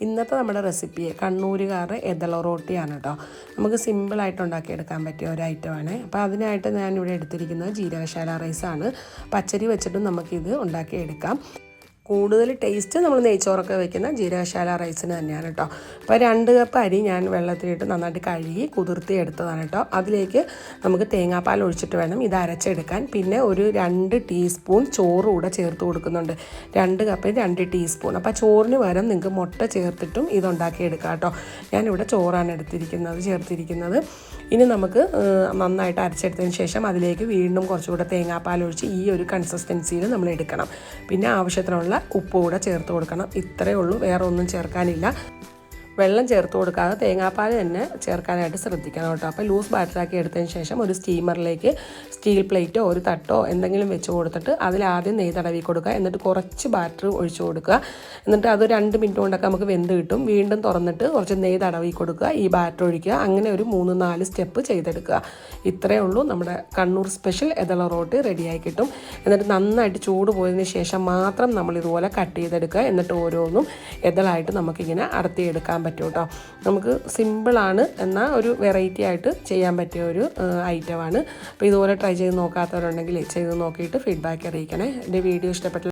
ഇന്നത്തെ നമ്മുടെ റെസിപ്പി കണ്ണൂരുകാരുടെ എതള റോട്ടിയാണ് കേട്ടോ നമുക്ക് സിമ്പിളായിട്ട് ഉണ്ടാക്കിയെടുക്കാൻ പറ്റിയ ഒരു ഐറ്റമാണ് അപ്പോൾ അതിനായിട്ട് ഞാനിവിടെ എടുത്തിരിക്കുന്നത് ജീരകശാല റൈസാണ് പച്ചരി വെച്ചിട്ടും നമുക്കിത് ഉണ്ടാക്കിയെടുക്കാം. കൂടുതൽ ടേസ്റ്റ് നമ്മൾ നെയ്ച്ചോറൊക്കെ വെക്കുന്ന ജീരകശാല റൈസിന് തന്നെയാണ് കേട്ടോ അപ്പോൾ രണ്ട് കപ്പ് അരി ഞാൻ വെള്ളത്തിലിട്ട് നന്നായിട്ട് കഴുകി കുതിർത്തി എടുത്തതാണ് കേട്ടോ അതിലേക്ക് നമുക്ക് തേങ്ങാപ്പാൽ ഒഴിച്ചിട്ട് വേണം ഇത് അരച്ചെടുക്കാൻ. പിന്നെ ഒരു രണ്ട് ടീസ്പൂൺ ചോറ് കൂടെ ചേർത്ത് കൊടുക്കുന്നുണ്ട്. രണ്ട് കപ്പിന് രണ്ട് ടീസ്പൂൺ അപ്പോൾ ചോറിന് പകരം നിങ്ങൾക്ക് മുട്ട ചേർത്തിട്ടും ഇതുണ്ടാക്കി എടുക്കാം കേട്ടോ ഞാനിവിടെ ചോറാണ് എടുത്തിരിക്കുന്നത് ചേർത്തിരിക്കുന്നത്. ഇനി നമുക്ക് നന്നായിട്ട് അരച്ചെടുത്തതിന് ശേഷം അതിലേക്ക് വീണ്ടും കുറച്ചുകൂടെ തേങ്ങാപ്പാൽ ഒഴിച്ച് ഈ ഒരു കൺസിസ്റ്റൻസിയിൽ നമ്മൾ എടുക്കണം. പിന്നെ ആവശ്യത്തിനുള്ള ഉപ്പ് കൂടെ ചേർത്ത് കൊടുക്കണം. ഇത്രയേ ഉള്ളൂ. വേറെ ഒന്നും ചേർക്കാനില്ല. വെള്ളം ചേർത്ത് കൊടുക്കാതെ തേങ്ങാപ്പാൽ തന്നെ ചേർക്കാനായിട്ട് ശ്രദ്ധിക്കണം കേട്ടോ. അപ്പോൾ ലൂസ് ബാറ്ററാക്കി എടുത്തതിന് ശേഷം ഒരു സ്റ്റീമറിലേക്ക് സ്റ്റീൽ പ്ലേറ്റോ ഒരു തട്ടോ എന്തെങ്കിലും വെച്ച് കൊടുത്തിട്ട് അതിലാദ്യം നെയ്യ് തടവി കൊടുക്കുക. എന്നിട്ട് കുറച്ച് ബാറ്റർ ഒഴിച്ചു കൊടുക്കുക. എന്നിട്ട് അത് രണ്ട് മിനിറ്റ് കൊണ്ടൊക്കെ നമുക്ക് വെന്ത് കിട്ടും. വീണ്ടും തുറന്നിട്ട് കുറച്ച് നെയ്യ് തടവി കൊടുക്കുക. ഈ ബാറ്റർ ഒഴിക്കുക. അങ്ങനെ ഒരു മൂന്ന് നാല് സ്റ്റെപ്പ് ചെയ്തെടുക്കുക. ഇത്രയേ ഉള്ളൂ. നമ്മുടെ കണ്ണൂർ സ്പെഷ്യൽ എതള റോട്ട് റെഡിയായി കിട്ടും. എന്നിട്ട് നന്നായിട്ട് ചൂട് പോയതിന് ശേഷം മാത്രം നമ്മൾ ഇതുപോലെ കട്ട് ചെയ്തെടുക്കുക. എന്നിട്ട് ഓരോന്നും എതളായിട്ട് നമുക്കിങ്ങനെ അടർത്തിയെടുക്കാൻ പറ്റും കേട്ടോ. നമുക്ക് സിമ്പിളാണ് എന്നാൽ ഒരു വെറൈറ്റി ആയിട്ട് ചെയ്യാൻ പറ്റിയ ഒരു ഐറ്റമാണ് അപ്പോൾ ഇതുപോലെ ട്രൈ ചെയ്ത് നോക്കാത്തവരുണ്ടെങ്കിൽ ചെയ്ത് നോക്കിയിട്ട് ഫീഡ്ബാക്ക് അറിയിക്കണേ. എന്റെ വീഡിയോ ഇഷ്ടപ്പെട്ട